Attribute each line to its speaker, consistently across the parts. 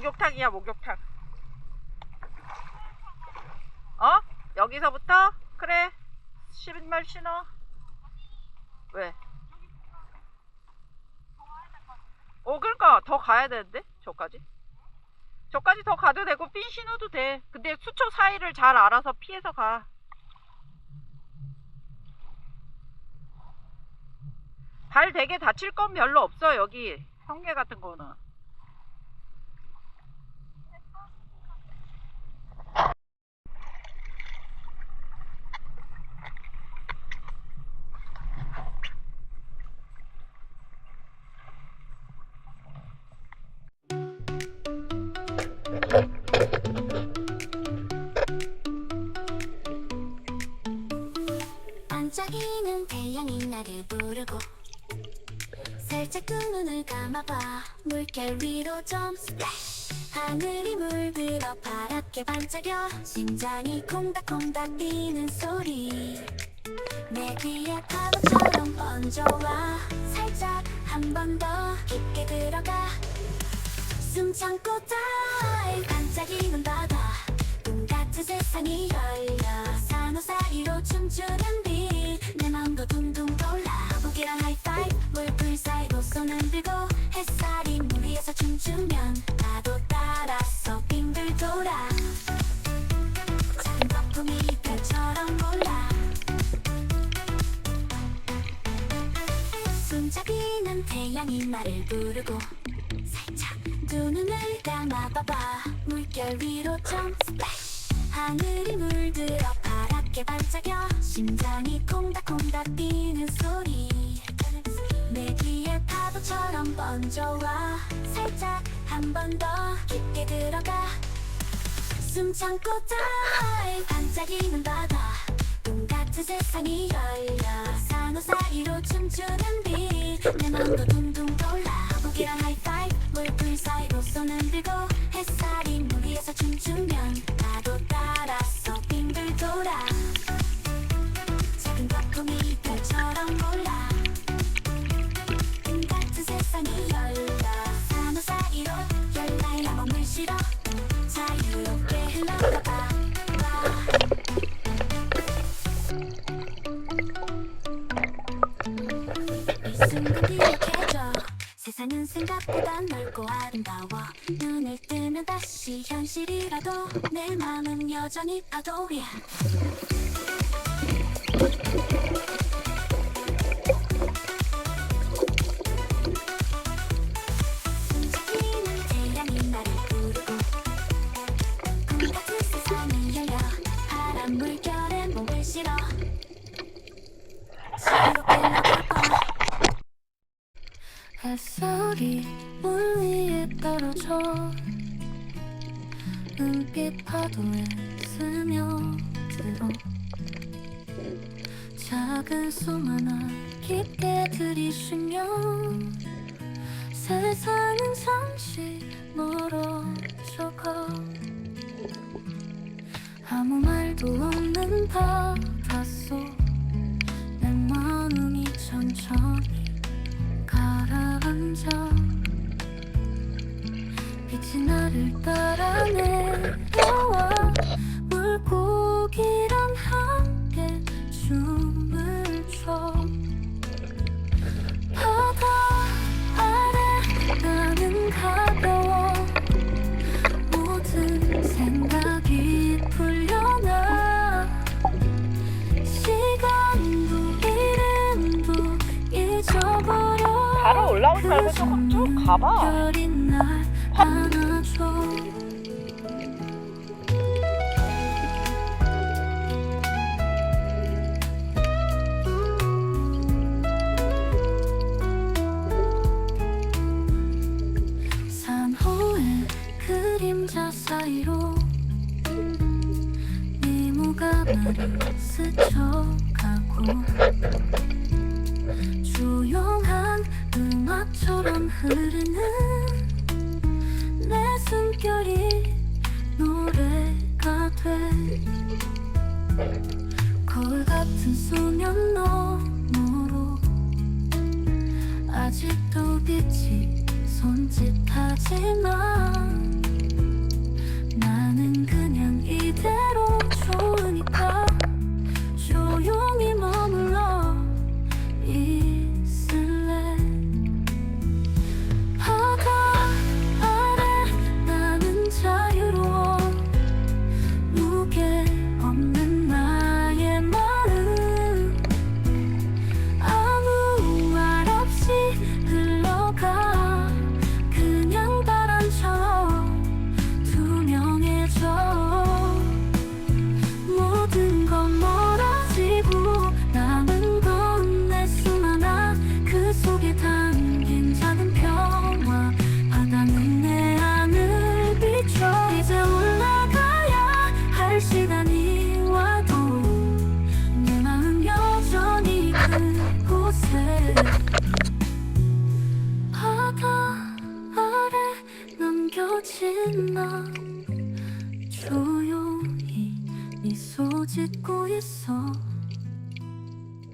Speaker 1: 목욕탕이야 목욕탕. 어? 여기서부터? 그래. 신발 신어. 왜? 어 그러니까 더 가야 되는데? 저까지? 저까지 더 가도 되고 핀 신어도 돼. 근데 수초 사이를 잘 알아서 피해서 가. 발 되게 다칠 건 별로 없어 여기. 성게 같은 거는
Speaker 2: 살짝 두 눈을 감아봐. 물결 위로 좀 스플래시 하늘이 물들어 파랗게 반짝여. 심장이 콩닥콩닥 뛰는 소리. 내 귀에 파도처럼 번져와. 살짝 한 번 더 깊게 들어가. 숨 참고 다이 반짝이는 바다 꿈 같은 세상이 열려. 산호 사이로 춤추는 빛내 마음도 둥둥 돌아 거북이랑 하이파이브 물풀 사이로 손 흔들고 햇살이 물 위에서 춤추면 나도 따라서 빙글 돌아. 작은 거품이 별처럼 몰라. 숨잡이는 태양이 나를 부르고 살짝 두 눈을 감아봐봐. 물결 위로 좀 스플래시 하늘이 물들어 파랗게 반짝여 심장이 콩닥 번져와 살짝 한 번 더 깊게 들어가. 숨 참고 다이 반짝이는 바다. 꿈 같은 세상이 열려. 산호 사이로 춤추는 빛내 맘도 생각보다 넓고 아름다워. 눈을 뜨면 다시 현실이라도 내 맘은 여전히 파도야 햇살이 물 위에 떨어져 눈빛 파도에 스며들어 작은 숨 하나 깊게 들이쉬며 세상은 잠시 멀어져가. 아무 말도 없는 바 가라앉아 빛이 나를 따라 내려와 물고기랑 함께 춤
Speaker 1: 가봐.
Speaker 2: 산호의 그림자 사이로 미모가 나를 스쳐가고 조용한 음악처럼 흐르는 내 숨결이 노래가 돼. 거울 같은 소년 너머로 아직도 빛이 손짓하지만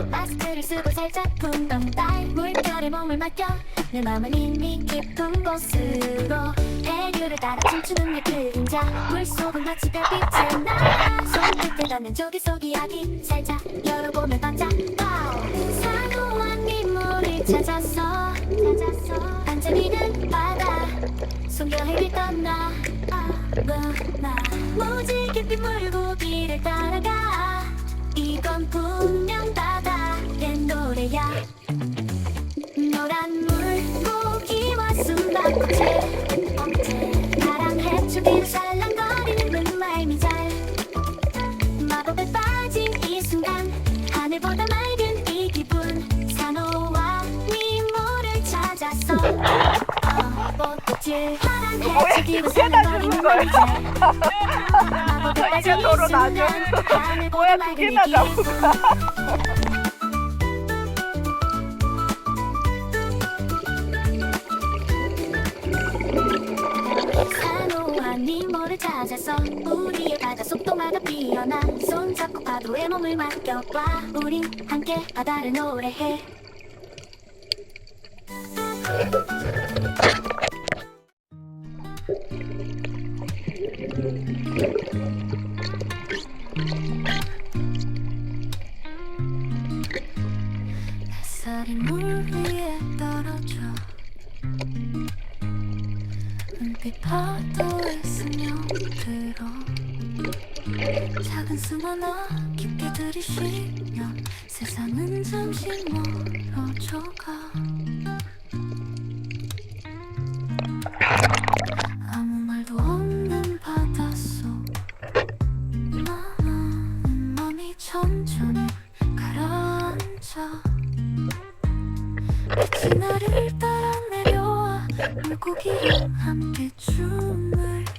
Speaker 2: 마스크를 쓰고 살짝 붕덩 딸 물결에 몸을 맡겨 내 맘은 이미 깊은 곳으로 해류를 따라 춤추는 내 그림자 물속은 마치 별빛의 나라 손끝에 닿는 조기 속 이야기 살짝 열어보면 반짝 와우. 사고한 민물을 찾았어 찾았어 반짝이는 바다 송겨해를 떠나 아무나. 무지 깊이 물고기를 따라가 이건 분명 바다의 노래야. 노란 물고기와 숨바꼭질. 파랑 해초기로 살랑거리는 눈말미 잘. 마법에 빠진 이 순간 하늘보다 맑은 이 기분. 산호와 미모를 찾았어 어, 꽃꽃질 파란 해초기로 살랑거리는 마법에
Speaker 1: 이게
Speaker 2: 빠진 이
Speaker 1: 서로.
Speaker 2: 하늘보다
Speaker 1: 뭐야,
Speaker 2: 맑은
Speaker 1: 그게 이다
Speaker 2: 기분
Speaker 1: 잡은
Speaker 2: 산호한 미모를 찾아서 우리의 바다 속도마다 피어나. 손잡고 파도에 몸을 맡겨봐. 우린 함께 바다를 노래해
Speaker 3: 햇살이 물 위에 떨어져. 은빛 파도에 스며들어. 작은 숨 하나 깊게 들이쉬면 세상은 잠시 멀어져가